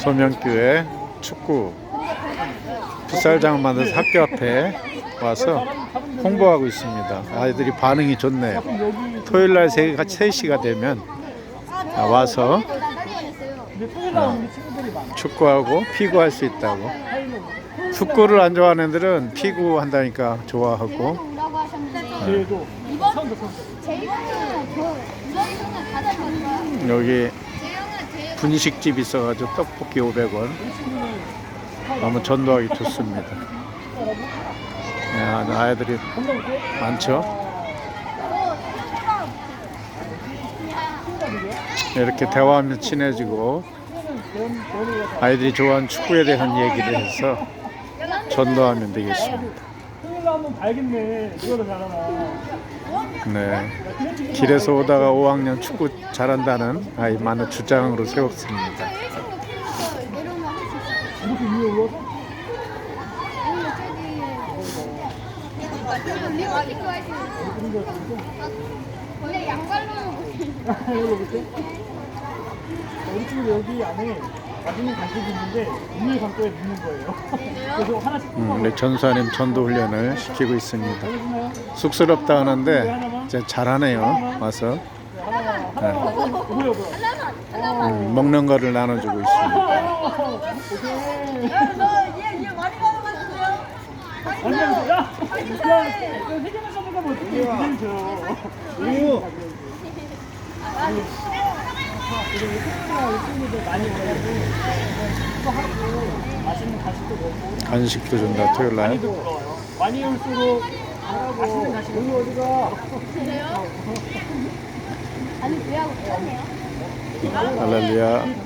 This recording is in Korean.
소명교회 축구 풋살장 만들어서 학교 앞에 와서 홍보하고 있습니다. 아이들이 반응이 좋네요. 토요일 날 3시가 되면 아, 와서 어, 축구하고 피구할 수 있다고. 축구를 안 좋아하는 애들은 피구 한다니까 좋아하고 잡았어요. 여기 분식집 있어가지고 떡볶이 500원 너무 전도하기 좋습니다. 야, 아이들이 많죠? 이렇게 대화하면 친해지고 아이들이 좋아하는 축구에 대한 얘기를 해서 전도하면 되겠습니다. 날 한번 봐야겠네. 이거를 잘하나. 네. 길에서 오다가 5학년 축구 잘한다는 아이 많은 주장으로 세웠습니다. 이렇게 위에 올라서? 원래 양발로는 못해요. 이걸로 볼게. 자, 우리 친구들 여기 안에 맛있는 간식이 있는데 위에 감도에 넣는 거예요. 음, 우리 전사님 전도 훈련을 시키고 있습니다. 쑥스럽다 하는데 이제 잘하네요. 와서 뭐야. 음, 먹는 거를 나눠주고 있습니다. 아니, 그리고 친구들 많이 하고 맛있는 간식도 먹고 간식도 준다 토요일 날. 많이도 부러워요. 많이 올수록 맛있는 간식 여기 어디가? 아니 배하고 편해요. 할렐루야.